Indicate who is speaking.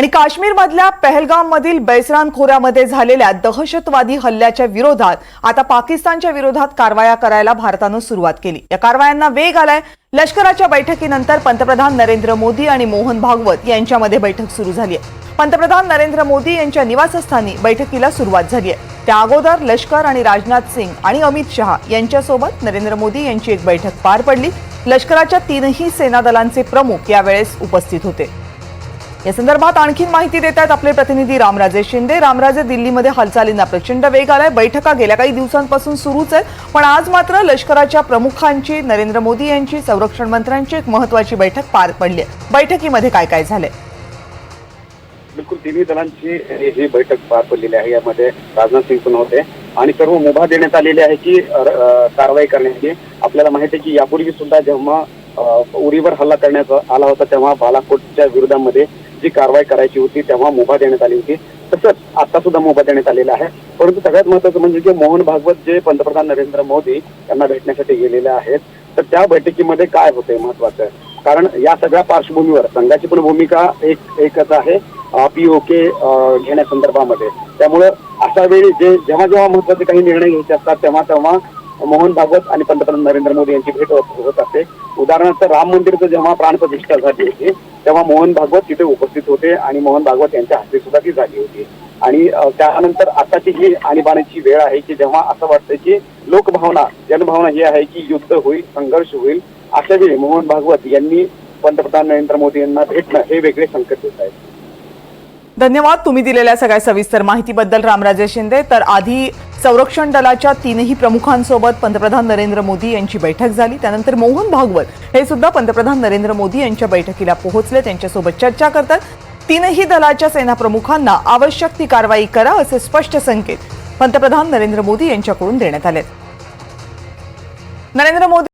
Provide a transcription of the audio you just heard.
Speaker 1: आणि काश्मीरमधल्या पहलगाममधील बैसराम खोऱ्यामध्ये झालेल्या दहशतवादी हल्ल्याच्या विरोधात आता पाकिस्तानच्या विरोधात कारवाया करायला भारतानं सुरुवात केली. या कारवायांना वेग आलाय. लष्कराच्या बैठकीनंतर पंतप्रधान नरेंद्र मोदी आणि मोहन भागवत यांच्यामध्ये बैठक सुरू झाली आहे. पंतप्रधान नरेंद्र मोदी यांच्या निवासस्थानी बैठकीला सुरुवात झाली आहे. त्या अगोदर लष्कर आणि राजनाथ सिंग आणि अमित शहा यांच्यासोबत नरेंद्र मोदी यांची एक बैठक पार पडली. लष्कराच्या तीनही सेना दलांचे प्रमुख यावेळेस उपस्थित होते. या संदर्भात आणखी माहिती देत आहेत आपले प्रतिनिधी रामराजे शिंदे. रामराजे दिल्लीमध्ये हालचालींना प्रचंड वेग आलाय. बैठका गेल्या काही दिवसांपासून सुरूच आहेत. पण आज मात्र लष्कराच्या प्रमुखांची नरेंद्र मोदी यांची संरक्षण मंत्र्यांची एक महत्वाची बैठक पार पडली आहे. बैठकीमध्ये काय काय झालंय?
Speaker 2: बिलकुल तिन्ही दलांची ही बैठक पार पडलेली आहे. यामध्ये राजनाथ सिंग पण होते. आणि सर्व मुभा देण्यात आलेली आहे की कारवाई करण्याची. आपल्याला माहिती आहे की यापूर्वी सुद्धा जेव्हा उरीवर हल्ला करण्यात आला होता तेव्हा बालाकोटच्या विरोधामध्ये जी कारवाई करायची होती तेव्हा मुभा देण्यात आली होती. तसंच आता सुद्धा मुभा देण्यात आलेला आहे. परंतु सगळ्यात महत्वाचं म्हणजे जे मोहन भागवत जे पंतप्रधान नरेंद्र मोदी यांना भेटण्यासाठी गेलेले आहेत तर त्या बैठकीमध्ये काय होते महत्वाचं कारण या सगळ्या पार्श्वभूमीवर संघाची पण भूमिका एक एकच आहे पीओके घेण्यासंदर्भामध्ये. त्यामुळं अशा वेळी जे जेव्हा जेव्हा महत्त्वाचे काही निर्णय घ्यायचे असतात तेव्हा तेव्हा मोहन भागवत आणि पंतप्रधान नरेंद्र मोदी यांची भेट होत असते. उदाहरणार्थ राम मंदिरचं जेव्हा प्राणप्रतिष्ठा झाली होती तेव्हा मोहन भागवत तिथे उपस्थित होते आणि मोहन भागवत यांच्या हस्ते सुद्धा ती झाली होती. आणि त्यानंतर आताची ही आणीबाणीची वेळ आहे की जेव्हा असं वाटतं की लोकभावना जनभावना ही आहे की युद्ध होईल संघर्ष होईल अशा वेळी मोहन भागवत यांनी पंतप्रधान नरेंद्र मोदी यांना भेटणं हे वेगळे संकेत देत आहेत.
Speaker 1: धन्यवाद तुम्ही दिलेल्या सगळ्या सविस्तर माहितीबद्दल रामराजे शिंदे. तर आधी संरक्षण दलाच्या तीनही प्रमुखांसोबत पंतप्रधान नरेंद्र मोदी यांची बैठक झाली. त्यानंतर मोहन भागवत हे सुद्धा पंतप्रधान नरेंद्र मोदी यांच्या बैठकीला पोहोचले. त्यांच्यासोबत चर्चा करतात. तीनही दलाच्या सेनाप्रमुखांना आवश्यक ती कारवाई करा असे स्पष्ट संकेत पंतप्रधान नरेंद्र मोदी यांच्याकडून देण्यात आले नरेंद्र मोदी